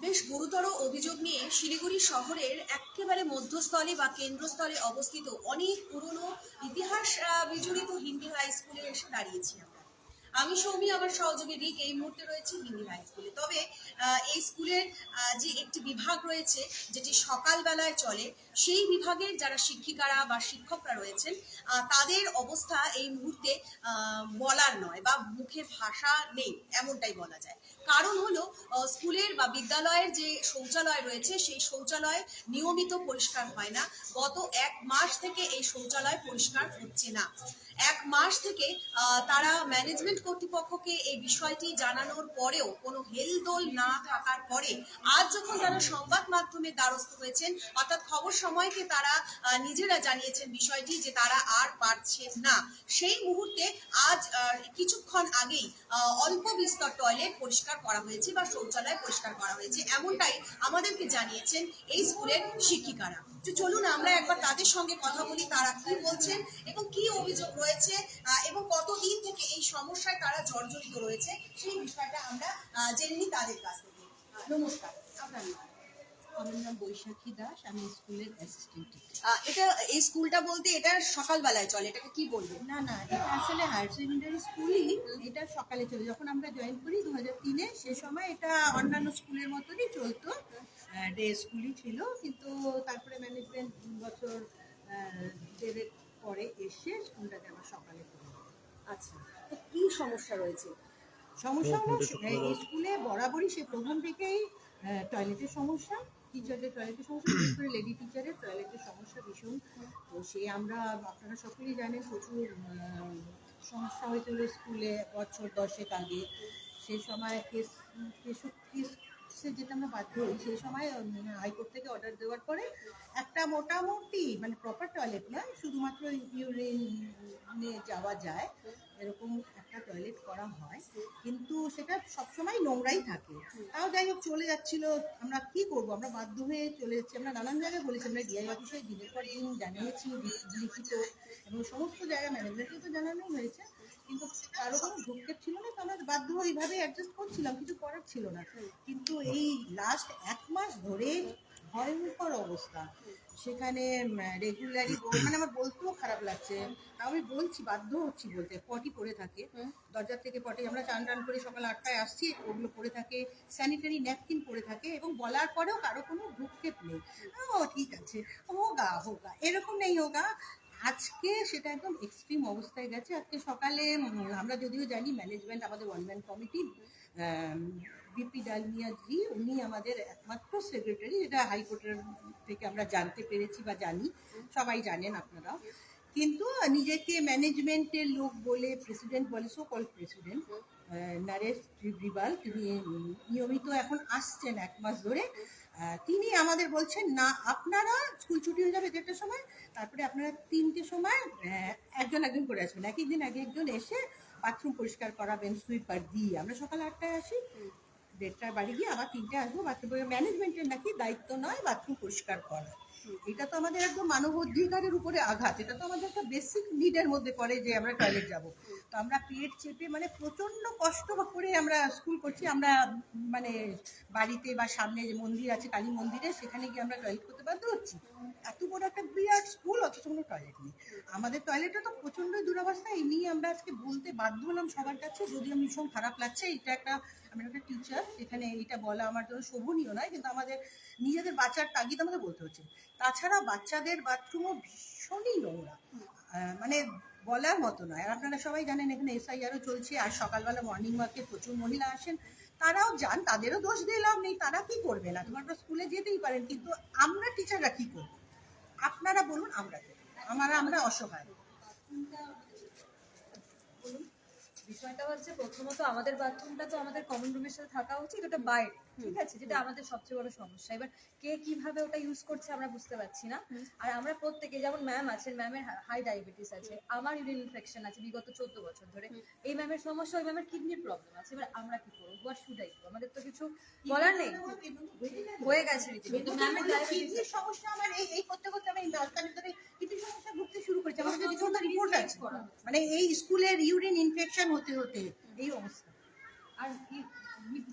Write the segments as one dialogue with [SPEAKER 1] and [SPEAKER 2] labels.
[SPEAKER 1] বেশ গুরুতর অভিযোগ নিয়ে শিলিগুড়ি শহরের একেবারে মধ্যস্থলে বা কেন্দ্রস্থলে অবস্থিত অনেক পুরনো ইতিহাস বিজড়িত হিন্দি হাই স্কুলে এসে দাঁড়িয়েছি আমরা। আমি সৌমি, আমার সহযোগী রিক এই মুহূর্তে রয়েছে হিন্দি হাই স্কুলে। তবে এই স্কুলের যে একটি বিভাগ রয়েছে, যেটি সকালবেলায় চলে, সেই বিভাগের যারা শিক্ষিকারা বা শিক্ষকরা রয়েছেন তাদের অবস্থা এই মুহূর্তে বলার নয় বা মুখে ভাষা নেই, এমনটাই বলা যায়। কারণ হলো স্কুলের বা বিদ্যালয়ের যে শৌচালয় রয়েছে, সেই শৌচালয় নিয়মিত পরিষ্কার হয় না। গত এক মাস থেকে এই শৌচালয় পরিষ্কার হচ্ছে না। এক মাস থেকে তারা ম্যানেজমেন্ট কর্তৃপক্ষকে এই বিষয়টি জানানোর পরেও কোনো হেলদোল না থাকার পরে আজ যখন তারা সংবাদ মাধ্যমে দ্বারস্থ হয়েছেন, অর্থাৎ খবর সময়কে তারা নিজেরা জানিয়েছেন বিষয়টি যে তারা আর পারছেন না। সেই মুহূর্তে আজ কিছুক্ষণ আগেই অল্প বিস্তর টয়লেট পরিষ্কার করা হয়েছে বা শৌচালয় পরিষ্কার করা হয়েছে। এমনটাই আমাদেরকে জানিয়েছেন এই স্কুলের শিক্ষিকারা। তো চলুন আমরা একবার তাদের সঙ্গে কথা বলি, তারা কি বলছেন এবং কি অভিযোগ রয়েছে এবং কতদিন থেকে এই সমস্যায় তারা জর্জরিত রয়েছে সেই বিষয়টা আমরা জেনে নিই তাদের কাছ থেকে। নমস্কার। আপনার নাম?
[SPEAKER 2] আমার নাম বৈশাখী দাস আমি স্কুলের অ্যাসিস্ট্যান্ট
[SPEAKER 1] এটা এই স্কুলটা বলতে এটা সকালবেলায় চলে এটাকে কি বলবেন
[SPEAKER 2] না না এটা আসলে হায়ার সেকেন্ডারি স্কুলই এটা সকালে চলে। যখন আমরা জয়েন করি দু হাজার তিনে সে সময় এটা অন্যান্য স্কুলের মতনই চলতো। ডে স্কুলই ছিল কিন্তু তারপরে ম্যানেজমেন্ট বছর দেড়েক পরে এসে স্কুলটাকে আবার সকালে
[SPEAKER 1] আচ্ছা। তো কি সমস্যা রয়েছে?
[SPEAKER 2] সমস্যা হলো স্কুলে বরাবরই সে প্রথম থেকেই টয়লেটের সমস্যা টিচারদের টয়লেটের সমস্যা বিশেষ করে লেডি টিচারের টয়লেটের সমস্যা ভীষণ। তো সে আমরা আপনারা সকলেই জানেন প্রচুর সমস্যা হয়েছিল স্কুলে বছর দশেক আগে। সেই সময় কেস কেস কেসে যেটা আমরা বাধ্য হই সেই সময় হাইকোর্ট থেকে অর্ডার দেওয়ার পরে একটা মোটামুটি মানে প্রপার টয়লেট নয় শুধুমাত্র ইউরিনে যাওয়া যায়। এরকম একটা টয়লেট করা হয়, কিন্তু সেটা সবসময় নোংরাই থাকে। তাও যাই হোক, চলে যাচ্ছিল, আমরা কি করব? আমরা বাধ্য হয়ে চলে যাচ্ছি। আমরা নানান জায়গায় বলেছি আমরা ডিআই অফিসে দিনের পর দিন জানিয়েছি, লিখিত, এবং সমস্ত জায়গায় ম্যানেজমেন্টকে তো জানানো হয়েছে, কিন্তু কারও কোনো ভ্রুক্ষেপ ছিল না, তো আমরা বাধ্য হয়ে এইভাবে অ্যাডজাস্ট করছিলাম, কিছু করার ছিল না। কিন্তু এই লাস্ট এক মাস ধরে ভয়ঙ্কর অবস্থা। সেখানে রেগুলারই মানে আমার বলতেও খারাপ লাগছে। আমি বলছি বাধ্য হচ্ছি বলতে পটি পড়ে থাকে। দরজার থেকে পটে আমরা চান টান করে সকাল আটটায় আসছি ওগুলো পড়ে থাকে। স্যানিটারি ন্যাপকিন পড়ে থাকে এবং বলার পরেও কারও কোনো ভ্রুক্ষেপ নেই। ও ঠিক আছে। হোগা হোগা। এরকম নেই হোগা। আজকে সেটা একদম এক্সট্রিম অবস্থায় গেছে। আজকে সকালে আমরা যদিও জানি ম্যানেজমেন্ট আমাদের one man committee BP Dalmia ji উনি আমাদের একমাত্র সেক্রেটারি যেটা হাইকোর্টের থেকে আমরা জানতে পেরেছি বা জানি, সবাই জানেন আপনারা কিন্তু নিজেকে ম্যানেজমেন্টের লোক বলে, প্রেসিডেন্ট বলে সো কল প্রেসিডেন্ট নারেশ ত্রিবিবাল তিনি নিয়মিত এখন আসছেন এক মাস ধরে। তিনি আমাদের বলছেন, না, আপনারা স্কুল ছুটি হয়ে যাবে দেড়টার সময়, তারপরে আপনারা তিনটে সময় একজন একজন করে আসবেন। এক একদিন এক একজন এসে বাথরুম পরিষ্কার করাবেন সুইপার দিয়ে। আমরা সকাল আটটায় আসি দেড়টায় বাড়ি গিয়ে আবার তিনটে আসব। বাথরুম ম্যানেজমেন্টের নাকি দায়িত্ব নয় বাথরুম পরিষ্কার করা। এটা তো আমাদের একদম মানব অধিকারের উপরে আঘাত। এটা তো আমাদের একটা বেসিক নিডের মধ্যে পড়ে যে আমরা টয়লেট যাব। তো আমরা পেট চেপে মানে প্রচণ্ড কষ্ট করে আমরা স্কুল করছি। আমরা মানে বাড়িতে বা সামনে যে মন্দির আছে, কালী মন্দিরে, সেখানে গিয়ে আমরা টয়লেট করতে বাধ্য হচ্ছি। এত বড় একটা বিরাট স্কুল অথচ কোনো টয়লেট নেই। আমাদের টয়লেটটা তো প্রচণ্ড দুরবস্থা, এই নিয়ে আমরা আজকে বলতে বাধ্য হলাম সবার কাছে। যদিও ভীষণ খারাপ লাগছে, এটা একটা আমি একটা টিচার এখানে এটা বলা আমার জন্য শোভনীয় নয়, কিন্তু আমাদের নিজেদের বাচ্চার তাগিদ আমাদের বলতে হচ্ছে। তাছাড়া বাচ্চাদের বাথরুমও ভীষণই নোংরা। মানে বলার মতো নয়। আর আপনারা সবাই জানেন, এখানে এসআইআরও চলছে। আর সকালবেলা মর্নিং ওয়াকে প্রচুর মহিলা আসেন। তারাও যান, তাদেরও দোষ দিয়ে লাভ নেই। তারা কি করবে না? তোমার স্কুলে যেতেই পারেন, কিন্তু আমরা টিচাররা কি করব? আপনারা বলুন, আমরা আমরা আমরা অসহায়।
[SPEAKER 3] বিষয়টা হচ্ছে প্রথমত আমাদের বাথরুমটা তো আমাদের কমন রুমের সাথে থাকা উচিত ওটা বাইরে ঠিক আছে? যেটা আমাদের সবচেয়ে বড় সমস্যা। এবার কে কীভাবে ওটা ইউজ করছে আমরা বুঝতে পারছি না। আর আমরা প্রত্যেকে যেমন ম্যাম আছেন ম্যামের হাই ডায়াবেটিস আছে আমার ইউরিন ইনফেকশন আছে বিগত চোদ্দ বছর ধরে। এই ম্যামের সমস্যা ওই ম্যামের কিডনির প্রবলেম আছে। এবার আমরা কি করব? হোয়াট শুড আই আমাদের তো কিছু বলার নেই। হয়ে গেছে ম্যামের
[SPEAKER 2] কিডনির সমস্যা আমার এই এই করতে করতে আমি ধরে কিডনির সমস্যা ভুগতে শুরু করেছি। কোনো রিপোর্ট আছে। মানে এই স্কুলের ইউরিন ইনফেকশন হতে হতে এই অবস্থা।
[SPEAKER 3] আর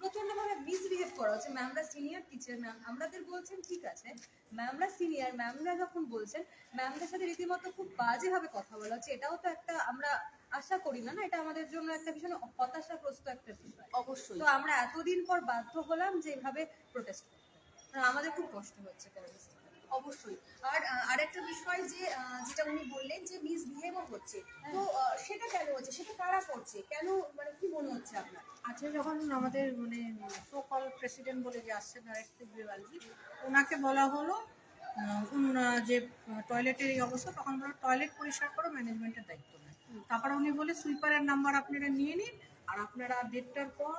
[SPEAKER 3] প্রচণ্ড ভাবে মিসবিহেভ করা হচ্ছে ম্যামরা সিনিয়র টিচার ম্যাম আমাদের বলছেন ঠিক আছে ম্যামরা সিনিয়র ম্যামরা যখন বলছেন ম্যামদের সাথে রীতিমতো খুব বাজেভাবে কথা বলা হচ্ছে এটাও তো একটা আমরা আশা করি না না এটা আমাদের জন্য একটা ভীষণ হতাশাগ্রস্ত একটা বিষয়।
[SPEAKER 1] অবশ্যই।
[SPEAKER 3] তো আমরা এতদিন পর বাধ্য হলাম যে এভাবে প্রোটেস্ট করতে। আমাদের খুব কষ্ট হচ্ছে
[SPEAKER 1] অবশ্যই। আর আরেকটা বিষয় যে যেটা উনি বললেন যে মিসবিহেভও হচ্ছে। তো সেটা কেন হচ্ছে? সেটা কারা করছে? কেন মানে কি মনে হচ্ছে আপনার?
[SPEAKER 4] আজকে যখন আমাদের মানে সো কল প্রেসিডেন্ট বলে যে আসছে ওনাকে বলা হলো যে টয়লেটের এই অবস্থা, তখন বলো টয়লেট পরিষ্কার করো ম্যানেজমেন্টের দায়িত্ব নেয়। তারপরে উনি বলে সুইপারের নাম্বার আপনারা নিয়ে নিন, আর আপনারা দেড়টার পর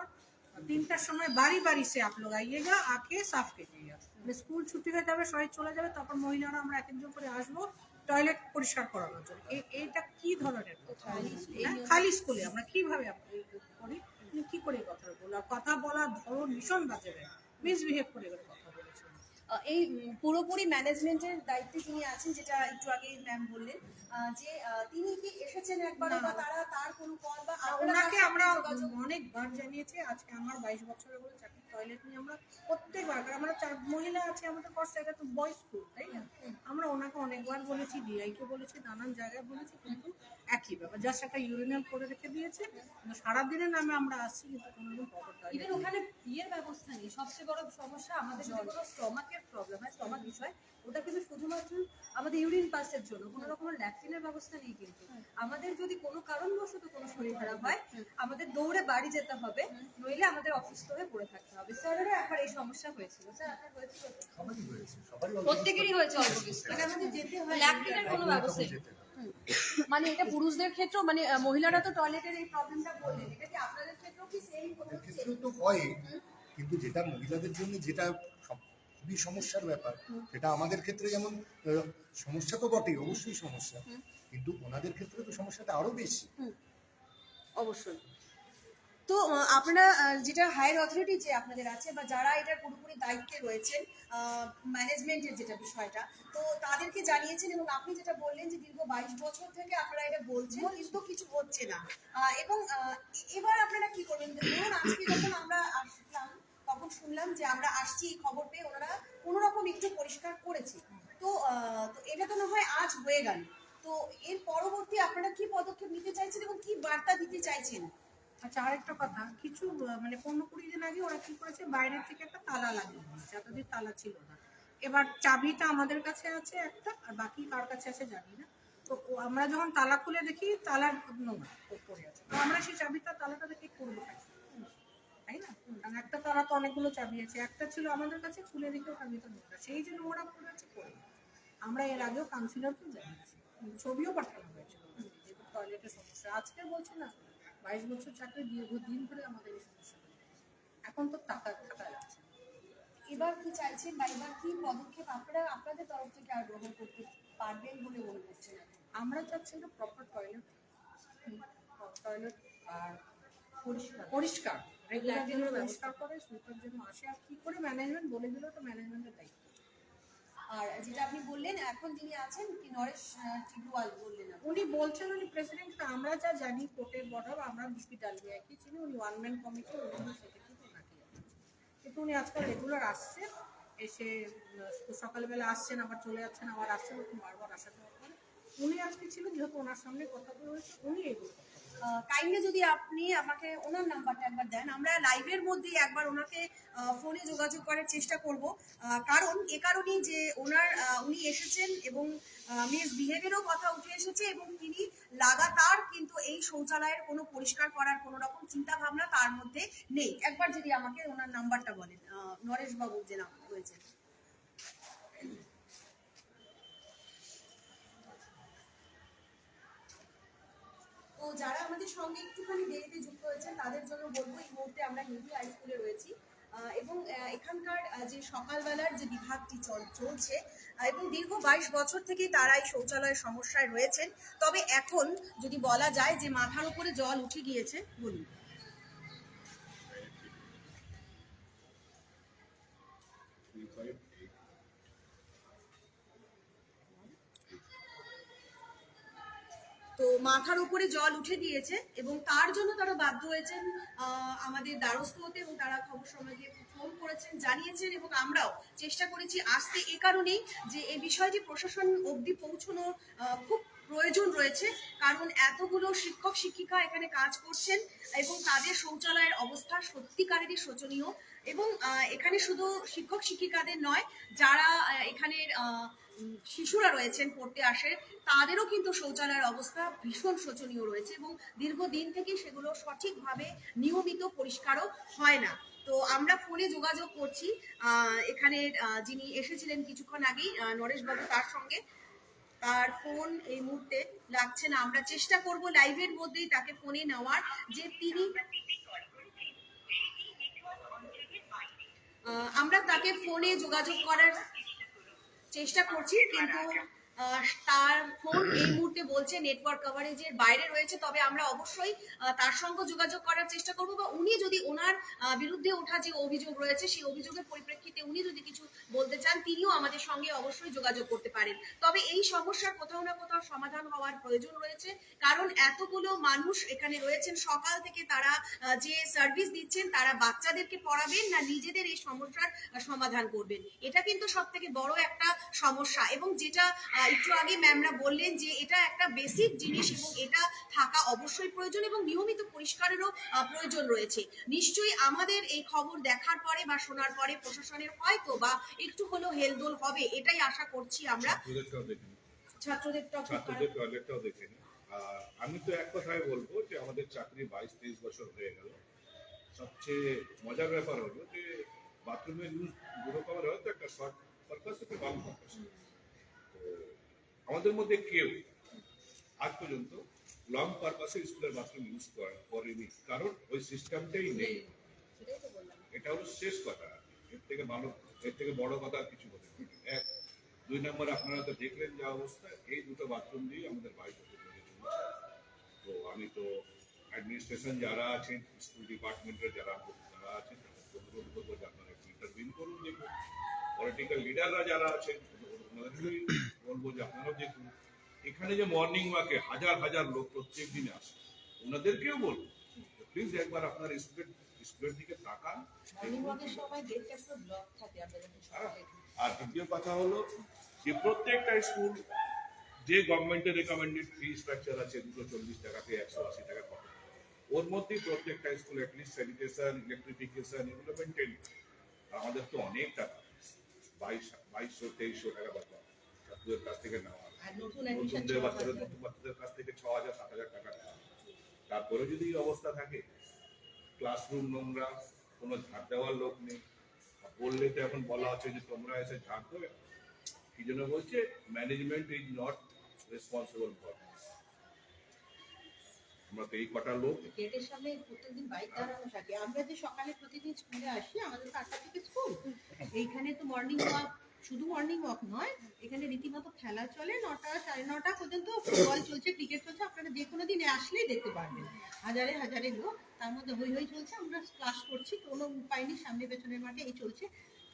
[SPEAKER 4] তিনটার সময় বাড়ি বাড়ি সে আপ লোক আইয়েগা আকে সাফ কেজিয়েগা মানে স্কুল ছুটি হয়ে যাবে সবাই চলে যাবে তারপর মহিলারা আমরা এক একজন করে আসব টয়লেট পরিষ্কার করানোর জন্য। এই- এইটা কি ধরনের কথা? হ্যাঁ, খালি স্কুলে আমরা কীভাবে করি? কি করে কথা বলা কথা বলার ধরন ভীষণ বাজে মিসবিহেভ করে কথা।
[SPEAKER 1] এই পুরোপুরি ম্যানেজমেন্টের দায়িত্বে তিনি আছেন যেটা একটু আগে ম্যাম বললেন যে তিনি কি এসেছেন একবার বা তারা তার কোনো কল বা
[SPEAKER 4] ওনাকে আমরা অনেকবার জানিয়েছি আজকে আমার বাইশ বছরের বলে চাকরি টয়লেট নিয়ে আমরা প্রত্যেকবার কারণ আমরা চার মহিলা আছে আমাদের কষ্ট এটা তো বয়েজ স্কুল তাই না? আমরা ওনাকে অনেকবার বলেছি ডিআই কে বলেছি নানান জায়গায় বলেছি কিন্তু একই ব্যাপার জাস্ট একটা ইউরিনাল করে রেখে দিয়েছে কিন্তু সারাদিনের নামে আমরা আসছি কিন্তু কোনোদিন
[SPEAKER 3] ওখানে বিয়ের ব্যবস্থা নেই সবচেয়ে বড় সমস্যা আমাদের কোনো স্টমাকের প্রবলেম হয় স্টমাক বিষয় ওটা কিন্তু শুধুমাত্র আমাদের ইউরিন পাসের জন্য কোনো রকমের ল্যাট্রিনের ব্যবস্থা নেই কিন্তু। আমাদের যদি কোনো কারণবশত কোনো শরীর খারাপ হয় আমাদের দৌড়ে বাড়ি যেতে হবে নইলে আমাদের অসুস্থ হয়ে পড়ে থাকতে হবে। স্যারেরও একবার এই সমস্যা হয়েছিল। স্যার আপনার হয়েছিল প্রত্যেকেরই হয়েছে অল্প বিস্তর
[SPEAKER 4] মানে আমাদের যেতে হয়।
[SPEAKER 3] ল্যাট্রিনের কোনো ব্যবস্থা নেই।
[SPEAKER 1] মানে এটা পুরুষদের ক্ষেত্রে মানে মহিলারা তো টয়লেটের এই প্রবলেমটা বললেন। এটা কি আপনাদের ক্ষেত্রেও কি সেম
[SPEAKER 5] ওদের ক্ষেত্রেও তো হয়। কিন্তু যেটা মহিলাদের জন্য যেটা খুবই সমস্যার ব্যাপার। সেটা আমাদের ক্ষেত্রে যেমন সমস্যা তো বটেই অবশ্যই সমস্যা। কিন্তু ওনাদের ক্ষেত্রে তো সমস্যাটা আরও বেশি।
[SPEAKER 1] অবশ্যই। তো আপনারা যেটা হায়ার অথরিটি যে আপনাদের আছে বা যারা এটার পুরোপুরি দায়িত্বে রয়েছেন ম্যানেজমেন্টের যেটা বিষয়টা তো তাদেরকে জানিয়েছেন এবং আপনি যেটা বললেন যে দীর্ঘ বাইশ বছর থেকে আপনারা এটা বলছেন কিন্তু কিছু হচ্ছে না। এবং এবার আপনারা কি করবেন? ধরুন আজকে যখন আমরা আসলাম যে আমরা আসছি, এই খবর পেয়ে ওনারা কোনো রকম একটু পরিষ্কার করেছে। তো তো এটা তো না হয় আজ হয়ে গেল। তো এর পরবর্তী আপনারা কি পদক্ষেপ নিতে চাইছেন এবং কি বার্তা দিতে চাইছেন?
[SPEAKER 4] আচ্ছা আরেকটা কথা। কিছু মানে পনেরো কুড়ি দিন আগে ওরা কি করেছে? বাইরের থেকে একটা তালা লাগিয়ে দিয়েছে। এতদিন তালা ছিল না। এবার চাবিটা আমাদের কাছে আছে একটা, আর বাকি কার কাছে আছে জানি না। তো আমরা যখন তালা খুলে দেখি, তালার নোংরা পড়ে আছে। তো আমরা সেই চাবিটা, তালাটা দেখে করব। তালা তো অনেকগুলো চাবি আছে। একটা ছিল আমাদের কাছে খুলে ওটার ভিতর নোংরা সেই যে নোংরা পড়ে আছে করে আমরা এর আগেও কাউন্সিলরকেও জানিয়েছি। ছবিও পাঠানো হয়েছিল টয়লেটের সমস্যা। আজকে বলছি না বাইশ বছর চাকরি দীর্ঘদিন ধরে আমাদের এই সমস্যা এখন তো টাকা টাকা যাচ্ছে
[SPEAKER 1] এবার কি চাইছেন বা এবার কি পদক্ষেপ আপনারা আপনাদের তরফ থেকে আর গ্রহণ করতে পারবেন বলে মনে করছেন?
[SPEAKER 4] আমরা চাচ্ছি একটা প্রপার টয়লেট টয়লেট আর পরিষ্কার। পরিষ্কার। রেগুলার যেন পরিষ্কার করে সুইপার যেন আসে। আর কি করে ম্যানেজমেন্ট বলে দিল তো ম্যানেজমেন্টের দায়িত্ব।
[SPEAKER 1] আর যেটা আপনি বললেন এখন যিনি আছেন কি নরেশ আহ, বললেন
[SPEAKER 4] উনি বলছেন উনি প্রেসিডেন্ট আমরা যা জানি কোর্টের বর্ডার আমরা হসপিটাল একই ছিল উনি ওয়ান ম্যান কমিটি উনি সেক্রেটারি ওনাকে কিন্তু উনি আজকাল রেগুলার আসছেন এসে সকালবেলা আসছেন আবার চলে যাচ্ছেন আবার আসছেন ওরকম বারবার আসা যাওয়া করে উনি আজকে ছিলেন যেহেতু ওনার সামনে কথাগুলো হয়েছে উনি এগুলো কথা।
[SPEAKER 1] কাইন্ডলি যদি আপনি আমাকে ওনার নাম্বারটা একবার দেন আমরা লাইভের মধ্যেই একবার ওনাকে ফোনে যোগাযোগ করার চেষ্টা করব। কারণ এ কারণেই যে ওনার উনি এসেছেন এবং মিস বিহেভিয়ারও কথা উঠে এসেছে এবং তিনি লাগাতার কিন্তু এই শৌচালয়ের কোনো পরিষ্কার করার কোনো রকম চিন্তা ভাবনা তার মধ্যে নেই। একবার যদি আমাকে ওনার নাম্বারটা বলেন আহ, নরেশ বাবু যে নাম রয়েছে যারা আমাদের সঙ্গে একটুখানি দেরিতে যুক্ত হয়েছেন, তাদের জন্য বলব এই মুহূর্তে আমরা হিন্দু হাই স্কুলে রয়েছি। এবং এখানকার যে সকালবেলার যে বিভাগটি চল- চলছে এবং দীর্ঘ বাইশ বছর থেকে তারা এই শৌচালয়ের সমস্যায় রয়েছেন। তবে এখন যদি বলা যায় যে মাথার উপরে জল উঠে গিয়েছে, বলুন। তো মাথার উপরে জল উঠে গিয়েছে এবং তার জন্য তারা বাধ্য হয়েছেন আমাদের দ্বারস্থ হতে এবং তারা খবর সমাজে ফোন করেছেন, জানিয়েছেন এবং আমরাও চেষ্টা করেছি। আসতে এ কারণেই যে এই বিষয়টি প্রশাসন অবধি পৌঁছানো খুব প্রয়োজন রয়েছে, কারণ এতগুলো শিক্ষক, শিক্ষিকা এখানে কাজ করছেন এবং তাদের শৌচালয়ের অবস্থা সত্যিকারেরই শোচনীয় এবং এখানে শুধু শিক্ষক, শিক্ষিকাদের নয়, যারা এখানের শিশুরা রয়েছেন পড়তে আসে, তাদেরও কিন্তু শৌচালয়ের অবস্থা ভীষণ শোচনীয় রয়েছে এবং দীর্ঘদিন থেকে সেগুলো সঠিকভাবে নিয়মিত পরিষ্কারও হয় না। তো আমরা ফোনে যোগাযোগ করছি এখানে যিনি এসেছিলেন কিছুক্ষণ আগেই নরেশবাবু তার সঙ্গে। তার ফোন এই মুহূর্তে লাগছে না আমরা চেষ্টা করব লাইভের মধ্যেই তাকে ফোনে নেওয়ার। যে তিনি আমরা তাকে ফোনে যোগাযোগ করার চেষ্টা করছি, কিন্তু তার ফোন এই মুহূর্তে বলছে নেটওয়ার্ক কভারেজের বাইরে রয়েছে, তবে আমরা অবশ্যই তার সঙ্গে যোগাযোগ করার চেষ্টা করব বা উনি যদি ওনার বিরুদ্ধে ওঠা যে অভিযোগ রয়েছে, সেই অভিযোগের পরিপ্রেক্ষিতে উনি যদি কিছু বলতে চান, তিনিও আমাদের সঙ্গে অবশ্যই যোগাযোগ করতে পারেন। তবে এই সমস্যার কোথাও না কোথাও সমাধান হওয়ার প্রয়োজন রয়েছে, কারণ এতগুলো মানুষ এখানে রয়েছেন, সকাল থেকে তারা যে সার্ভিস দিচ্ছেন, তারা বাচ্চাদেরকে পড়াবেন না, নিজেদের এই সমস্যার সমাধান করবেন। এটা কিন্তু সব থেকে বড় একটা সমস্যা এবং যেটা একটু আগে ম্যামরা বললেন যে এটা একটা বেসিক জিনিস এবং এটা থাকা অবশ্যই প্রয়োজন এবং নিয়মিত পরিষ্কারেরও প্রয়োজন রয়েছে। নিশ্চয়ই আমাদের এই খবর দেখার পরে বা শোনার পরে প্রশাসনের হয়তো বা একটু হলেও হেলদোল হবে এটাই আশা করছি আমরা। ছাত্রদের
[SPEAKER 6] টয়লেটটাও আর আমি তো এক কথাই বলব যে আমাদের চাকরি বাইশ তেইশ বছর হয়ে গেল। সবচেয়ে মজার ব্যাপার হলো যে বাথরুমের ইউজ দুটো কভার হয়তো একটা শর্ট পারপাস একটা লং পারপাস আমাদের মধ্যে কেউ আজ পর্যন্ত লং পারপাসে স্কুলের বাথরুম ইউজ করেনি। কারণ ওই সিস্টেমটাই নেই। এটা হলো শেষ কথা। এর থেকে ভালো এর থেকে বড় কথা কিছু হতে এক দুই নম্বর আপনারা তো দেখলেন যা অবস্থা এই দুটো বাথরুম দিয়ে আমাদের বাড়ি থেকে চলে চলেছে তো আমি তো অ্যাডমিনিস্ট্রেশন যারা আছেন স্কুল ডিপার্টমেন্টের যারা যারা আছেন অনুরোধ করব যে আপনারা একটু ইন্টারভিউ করুন দেখুন। পলিটিক্যাল লিডাররা যারা আছেন ওনাদেরকেই বলব যে আপনারাও দেখুন। এখানে যে মর্নিং ওয়াকে হাজার হাজার লোক প্রত্যেক দিনে আসে। ওনাদেরকেও বলব প্লিজ একবার আপনার স্কুলের স্কুলের দিকে তাকান। আর দ্বিতীয় কথা হলো যে প্রত্যেকটা স্কুল যে গভর্নমেন্টের রেকমেন্ডেড ফি স্ট্রাকচার আছে দুশো চল্লিশ টাকা থেকে একশো আশি টাকা ওর মধ্যেই প্রত্যেকটা school at least sanitation electrification এগুলো মেনটেন আমাদের তো অনেক টাকা বাইশ বাইশশো তেইশশো টাকা বাচ্চা ছাত্রদের কাছ থেকে নেওয়া। নতুনদের বাচ্চাদের নতুন বাচ্চাদের কাছ থেকে ছ হাজার সাত হাজার টাকা নেওয়া। তারপরে যদি এই অবস্থা থাকে ক্লাসরুম নোংরা কোনো ঝাড় দেওয়ার লোক নেই। বললে তো এখন বলা হচ্ছে যে তোমরা এসে ঝাড় দেবে। কি জন্য বলছে? Management is not responsible for আমরা তো এই কটা লোক।
[SPEAKER 2] গেটের সামনে প্রত্যেকদিন বাইক দাঁড়ানো থাকে। আমরা যে সকালে প্রতিদিন স্কুলে আসি, আমাদের তো আটটা থেকে স্কুল এইখানে তো মর্নিং ওয়াক শুধু মর্নিং ওয়াক নয়, এখানে রীতিমতো খেলা চলে নটা, সাড়ে নটা পর্যন্ত ফুটবল চলছে ক্রিকেট চলছে। আপনারা যে কোনো দিনে আসলেই দেখতে পারবেন। হাজারে হাজারে লোক, তার মধ্যে হই হই চলছে। আমরা ক্লাস করছি, কোনো উপায় নেই, সামনে পেছনের মাঠে এই চলছে।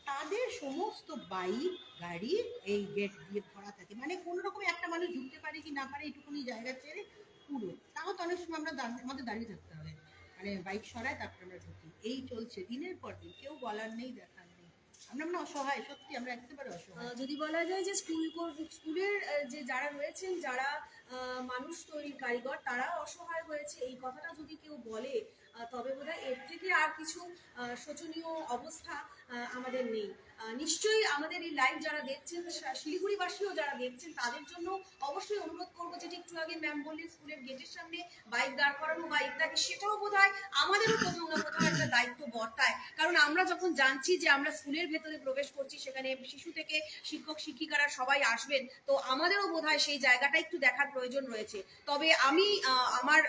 [SPEAKER 2] তাদের সমস্ত বাইক গাড়ি এই গেট দিয়ে ভরা থাকে। মানে কোনো রকম একটা মানুষ ঢুকতে পারে কি না পারে এইটুকুনি জায়গা ছেড়ে পুরো। তাও তো অনেক সময় আমরা আমাদের দাঁড়িয়ে থাকতে হবে। মানে বাইক সরায়, তারপরে আমরা ঢুকি। এই চলছে দিনের পর দিন, কেউ বলার নেই, দেখার নেই। আমরা আমরা অসহায়, সত্যি আমরা একেবারে অসহায়।
[SPEAKER 1] যদি বলা যায় যে স্কুল স্কুলের যে যারা রয়েছেন, যারা মানুষ তৈরির কারিগর, তারা অসহায় হয়েছে। এই কথাটা যদি কেউ বলে তবে বোধহয় এর থেকে আর কিছু শোচনীয় অবস্থা আমাদের নেই। নিশ্চয়ই আমাদের এই লাইভ যারা দেখছেন শিলিগুড়িবাসীও যারা দেখছেন, তাদের জন্য অবশ্যই অনুরোধ করব যেটা একটু আগে ম্যাম বললেন, স্কুলের গেটের সামনে বাইক দাঁড় করানো বা ইত্যাদি, সেটাও বোধ হয় আমাদেরও কোথাও না কোথাও একটা দায়িত্ব বর্তায়। কারণ আমরা যখন জানছি যে আমরা স্কুলের ভেতরে প্রবেশ করছি, সেখানে শিশু থেকে শিক্ষক, শিক্ষিকারা সবাই আসবেন, তো আমাদেরও বোধ হয় সেই জায়গাটা একটু দেখার প্রয়োজন রয়েছে। তবে আমি আমার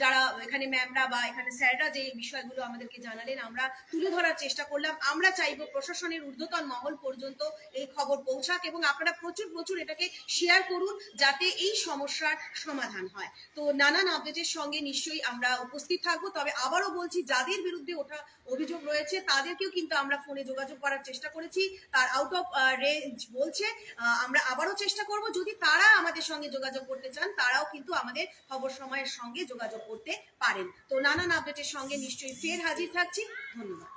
[SPEAKER 1] যারা এখানে ম্যামরা বা এখানে স্যাররা যে বিষয়গুলো আমাদেরকে জানালেন, আমরা তুলে ধরার চেষ্টা করলাম। আমরা চাইব প্রশাসনের ঊর্ধ্ব ঊর্ধ্বতন মহল পর্যন্ত এই খবর পৌঁছাক এবং আপনারা প্রচুর প্রচুর এটাকে শেয়ার করুন যাতে এই সমস্যার সমাধান হয়। তো নানান আপডেটের সঙ্গে নিশ্চয়ই আমরা উপস্থিত থাকব। তবে আবারও বলছি, যাদের বিরুদ্ধে ওঠা অভিযোগ রয়েছে, তাদেরকেও কিন্তু আমরা ফোনে যোগাযোগ করার চেষ্টা করেছি। তার আউট অফ রেঞ্জ বলছে আমরা আবারও চেষ্টা করব। যদি তারা আমাদের সঙ্গে যোগাযোগ করতে চান, তারাও কিন্তু আমাদের খবর সময়ের সঙ্গে যোগাযোগ করতে পারেন। তো নানান আপডেটের সঙ্গে নিশ্চয়ই ফের হাজির থাকছি। ধন্যবাদ।